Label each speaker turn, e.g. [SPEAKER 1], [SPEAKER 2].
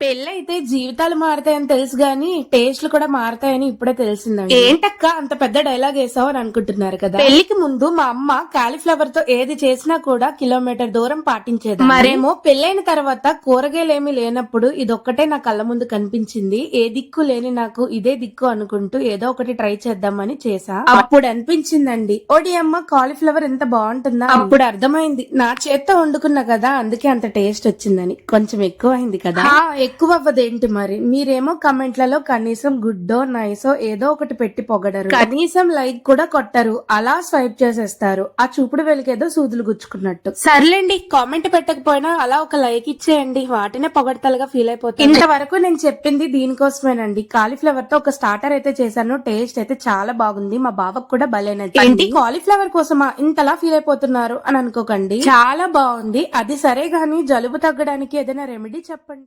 [SPEAKER 1] పెళ్ళైతే జీవితాలు మారతాయని తెలుసు గాని టేస్ట్లు కూడా మారతాయని ఇప్పుడే తెలిసిందండి. ఏంటక్క? అంత పెద్ద డైలాగ్ వేసావు అని అనుకుంటున్నారు కదా? పెళ్ళికి ముందు మా అమ్మ కాలీఫ్లవర్తో ఏది చేసినా కూడా కిలోమీటర్ దూరం పాటించేది మరేమో పెళ్ళైన తర్వాత కూరగాయలు ఏమీ లేనప్పుడు ఇదొక్కటే నా కళ్ళ ముందు కనిపించింది. ఏ దిక్కు లేని నాకు ఇదే దిక్కు అనుకుంటూ ఏదో ఒకటి ట్రై చేద్దామని చేసా అప్పుడు అనిపించిందండి. ఓడి అమ్మ కాలీఫ్లవర్ ఎంత బాగుంటుందా? అప్పుడు అర్థమైంది. నా చేత్తో వండుకున్నా కదా అందుకే అంత టేస్ట్ వచ్చిందని. కొంచెం ఎక్కువ అయింది కదా ఎక్కువ అవ్వదేంటి మరి? మీరేమో కమెంట్లలో కనీసం గుడ్డో నైసో ఏదో ఒకటి పెట్టి పొగడరు. కనీసం లైక్ కూడా కొట్టరు. అలా స్వైప్ చేసేస్తారు. ఆ చూపుడు వెలికేదో సూదులు గుచ్చుకున్నట్టు. సర్లేండి. కామెంట్ పెట్టకపోయినా అలా ఒక లైక్ ఇచ్చేయండి. వాటినే పొగడతలుగా ఫీల్ అయిపోతుంది ఇంతవరకు నేను చెప్పింది దీనికోసమేనండి. కాలీఫ్లవర్తో ఒక స్టార్టర్ అయితే చేశాను. టేస్ట్ అయితే చాలా బాగుంది. మా బావకు కూడా భలే నచ్చింది. కాలీఫ్లవర్ కోసమా ఇంతలా ఫీల్ అయిపోతున్నారు అని అనుకోకండి. చాలా బాగుంది. అది సరే గాని జలుబు తగ్గడానికి ఏదైనా రెమెడీ చెప్పండి.